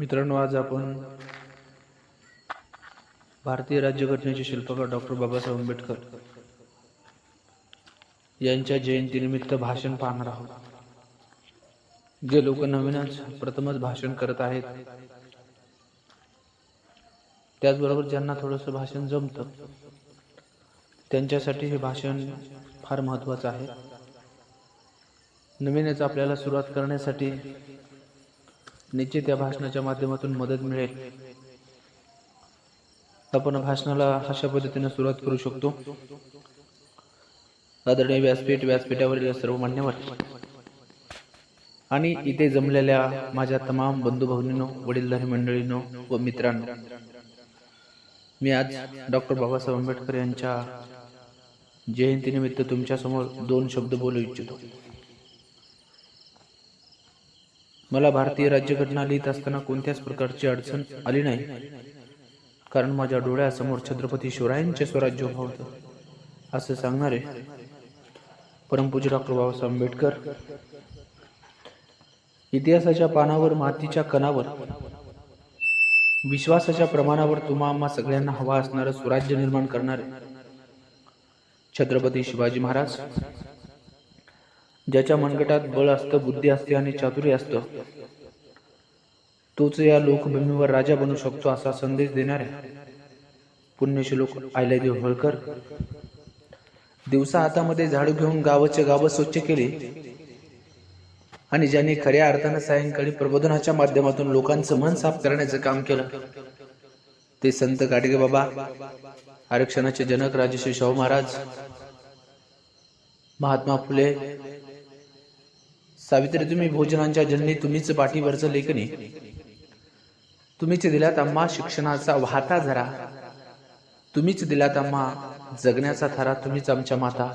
मित्रांनो आज आपण भारतीय राज्यघटनेचे शिल्पकार डॉक्टर बाबासाहेब आंबेडकर यांच्या जयंतीनिमित्त भाषण पाहणार आहोत. जे लोक नवीनच प्रथमच भाषण करत आहेत त्याचबरोबर ज्यांना थोडंसं भाषण जमतं त्यांच्यासाठी हे भाषण फार महत्त्वाचं आहे. नवीनच आपल्याला सुरुवात करण्यासाठी निश्चित या भाषणाच्या माध्यमातून मदत मिळेल. आपण भाषणाला अशा पद्धतीने सुरुवात करू शकतो. आदरणीय व्यासपीठ व्यासपीठावरील सर्व मान्यवर. आणि इथे जमलेल्या माझ्या तमाम बंधू भगिनीनो वडीलधारी मंडळीनो व मित्रांनो मी आज डॉक्टर बाबासाहेब आंबेडकर यांच्या जयंतीनिमित्त तुमच्यासमोर दोन शब्द बोलू इच्छितो. मला भारतीय राज्यघटना लिहित असताना कोणत्याच प्रकारची अडचण आली नाही. कारण माझ्या डोळ्यासमोर छत्रपती शिवरायांचे स्वराज्य उभं होतं. असं सांगणारे परमपूज्य डॉक्टर बाबासाहेब आंबेडकर इतिहासाच्या पानावर मातीच्या कणावर विश्वासाच्या प्रमाणावर तुम्हा आम्हा सगळ्यांना हवा असणारं स्वराज्य निर्माण करणारे छत्रपती शिवाजी महाराज ज्याच्या मनगटात बळ असतं बुद्धी असते आणि चातुर्य असतं. तोच या लोकभूमीवर राजा बनू शकतो असा संदेश देणाऱ्या पुण्यश्लोक आयलादेव होळकर. दिवसा हातामध्ये झाडू घेऊन गावाचे गाव स्वच्छ केले. आणि ज्यांनी खऱ्या अर्थानं सायंकाळी प्रबोधनाच्या माध्यमातून लोकांचं मन साफ करण्याचं काम केलं ते संत गाडगे बाबा आरक्षणाचे जनक राजश्री शाहू महाराज महात्मा फुले सावित्री तुम्ही भोजनांच्या जननी तुम्हीच पाठीवरचं लेखनी तुम्हीच दिलात आम्हा शिक्षणाचा वाहता झरा. तुम्हीच दिलात आम्हा जगण्याचा थरा तुम्हीच आमच्या माता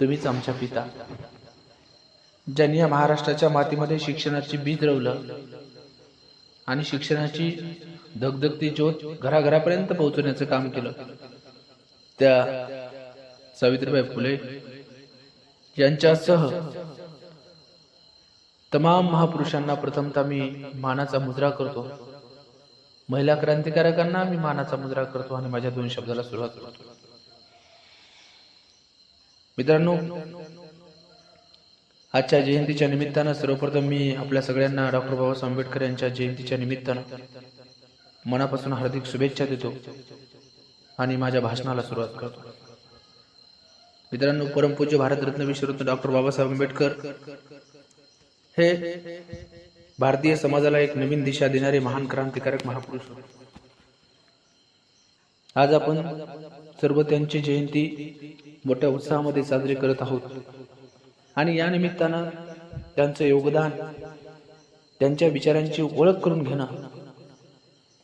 तुम्हीच आमच्या पिता. ज्यांनी या महाराष्ट्राच्या मातीमध्ये शिक्षणाची बीज रवलं आणि शिक्षणाची धगधगती ज्योत घराघरापर्यंत पोहोचवण्याचं काम केलं त्या सावित्रीबाई फुले यांच्यासह तमाम महापुरुषांना प्रथमतः मी मानाचा मुद्रा करतो. महिला क्रांतिकारकांना मी मानाचा मुद्रा करतो आणि माझ्या दोन शब्दाला सुरुवात करतो. मित्रांनो आजच्या जयंतीच्या निमित्तानं सर्वप्रथम मी आपल्या सगळ्यांना डॉक्टर बाबासाहेब आंबेडकर यांच्या जयंतीच्या निमित्तानं मनापासून हार्दिक शुभेच्छा देतो आणि माझ्या भाषणाला सुरुवात करतो. मित्रांनो परमपूज्य भारतरत्न विश्वरत्न डॉक्टर बाबासाहेब आंबेडकर हे भारतीय समाजाला एक नवीन दिशा देणारे महान क्रांतिकारक महापुरुष होते. आज आपण सर्व त्यांची जयंती मोठ्या उत्साहामध्ये साजरी करत आहोत आणि या निमित्तानं त्यांचं योगदान त्यांच्या विचारांची ओळख करून घेणं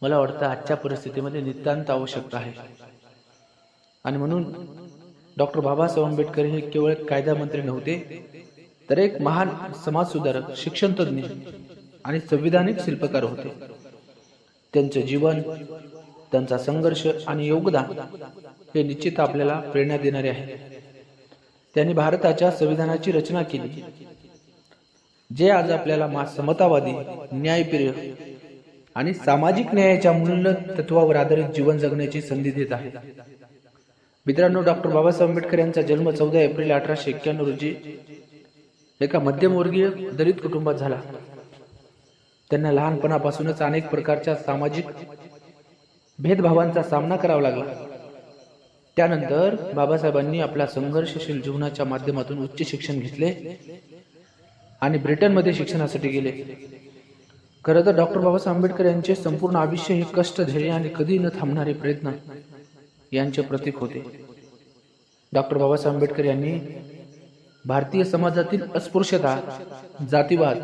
मला वाटतं आजच्या परिस्थितीमध्ये नितांत आवश्यकता आहे आणि म्हणून डॉक्टर बाबासाहेब आंबेडकर हे केवळ कायदा मंत्री नव्हते तर एक महान समाजसुधारक शिक्षण तज्ञ आणि संविधानिक शिल्पकार होते. त्यांचे जीवन त्यांचा संघर्ष आणि योगदान हे निश्चित आपल्याला प्रेरणा देणारे आहे. त्यांनी भारताच्या संविधानाची रचना केली जे आज आपल्याला मा- समतावादी न्यायप्रिय आणि सामाजिक न्यायाच्या मूल्य तत्वावर आधारित जीवन जगण्याची संधी देत आहे. मित्रांनो डॉक्टर बाबासाहेब आंबेडकर यांचा जन्म चौदा एप्रिल अठराशे एक्क्याण्णव रोजी एका मध्यमवर्गीय दलित कुटुंबात झाला. त्यांना लहानपणापासूनच अनेक प्रकारच्या सामाजिक भेदभावांचा सामना करावा लागला. त्यानंतर बाबासाहेबांनी आपल्या संघर्षशील जीवनाच्या माध्यमातून उच्च शिक्षण घेतले आणि ब्रिटनमध्ये शिक्षणासाठी गेले. खरं तर डॉक्टर बाबासाहेब आंबेडकर यांचे संपूर्ण आयुष्य हे कष्ट धैर्य आणि कधी न थांबणारे प्रयत्न यांचे प्रतीक होते. डॉक्टर बाबासाहेब आंबेडकर यांनी भारतीय समाजातील अस्पृश्यता जातीवाद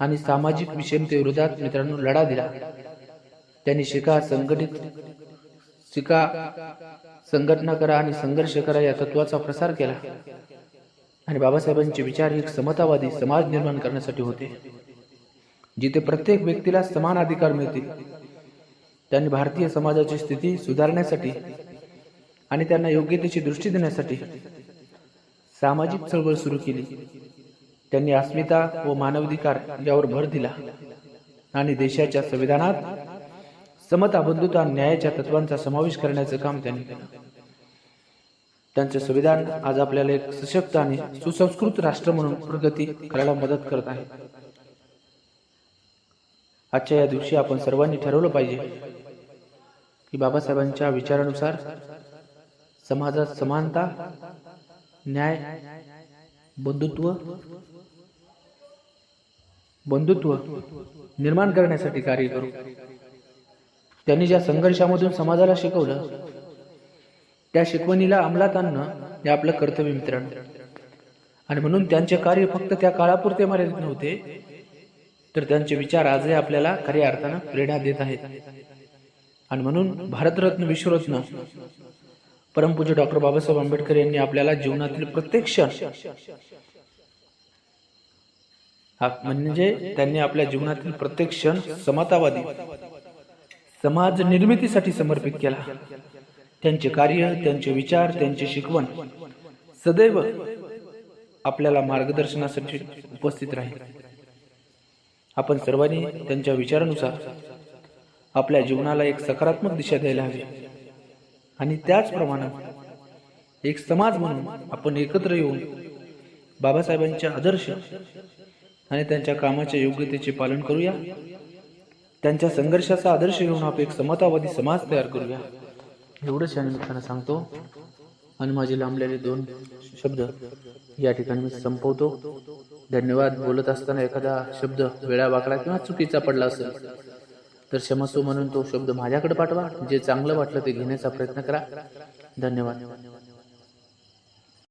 आणि सामाजिक विषमतेविरोधात मित्रांनो लढा दिला. त्यांनी शिका संघटित शिका संघटना करा आणि संघर्ष करा या तत्वाचा प्रसार केला. आणि बाबासाहेबांचे विचार एक समतावादी समाज निर्माण करण्यासाठी होते. जिथे प्रत्येक व्यक्तीला समान अधिकार मिळतील त्यांनी भारतीय समाजाची स्थिती सुधारण्यासाठी आणि त्यांना योग्यतेची दृष्टी देण्यासाठी सामाजिक चळवळ सुरू केली. त्यांनी अस्मिता व मानवाधिकार यावर भर दिला आणि देशाच्या संविधानात समता बंधुता न्यायाच्या तत्वांचा समावेश करण्याचं काम त्यांनी केलं. त्यांचे संविधान आज आपल्याला एक सशक्त आणि सुसंस्कृत राष्ट्र म्हणून प्रगती करायला मदत करत आहे. आजच्या या दिवशी आपण सर्वांनी ठरवलं पाहिजे की बाबासाहेबांच्या विचारानुसार समाजात समानता न्याय बंधुत्व बंधुत्व निर्माण करण्यासाठी कार्य करू. त्यांनी ज्या संघर्षामधून समाजाला शिकवलं त्या शिकवणीला अंमलात आणणं हे आपलं कर्तव्य मित्रांनो. आणि म्हणून त्यांचे कार्य फक्त त्या काळापुरते मर्यादित नव्हते तर त्यांचे विचार आजही आपल्याला खऱ्या अर्थानं प्रेरणा देत आहेत. आणि म्हणून भारतरत्न विश्वरत्न परमपूज्य डॉक्टर बाबासाहेब आंबेडकर यांनी आपल्याला जीवनातील प्रत्येक क्षण म्हणजे त्यांनी आपल्या जीवनातील प्रत्येक क्षण समतावादी समाज निर्मितीसाठी समर्पित केला. त्यांचे कार्य त्यांचे विचार त्यांची शिकवण सदैव आपल्याला मार्गदर्शनासाठी उपस्थित राहील. आपण सर्वांनी त्यांच्या विचारानुसार आपल्या जीवनाला एक सकारात्मक दिशा द्यायला हवी. आणि त्याचप्रमाणे एक समाज म्हणून आपण एकत्र येऊन बाबासाहेबांचे आदर्श आणि त्यांच्या कामाच्या योग्यतेचे पालन करूया. त्यांच्या संघर्षाचा आदर्श घेऊन आपण एक समतावादी समाज तयार करूया. एवढंच या निमित्तानं सांगतो. आणि माझे लांबलेले दोन शब्द या ठिकाणी मी संपवतो. धन्यवाद. बोलत असताना एखादा शब्द वेळा वाकडा किंवा चुकीचा पडला असेल तर क्षमस्व म्हणून तो शब्द माझ्याकडे पाठवा. जे चांगलं वाटलं ते घेण्याचा प्रयत्न करा. धन्यवाद.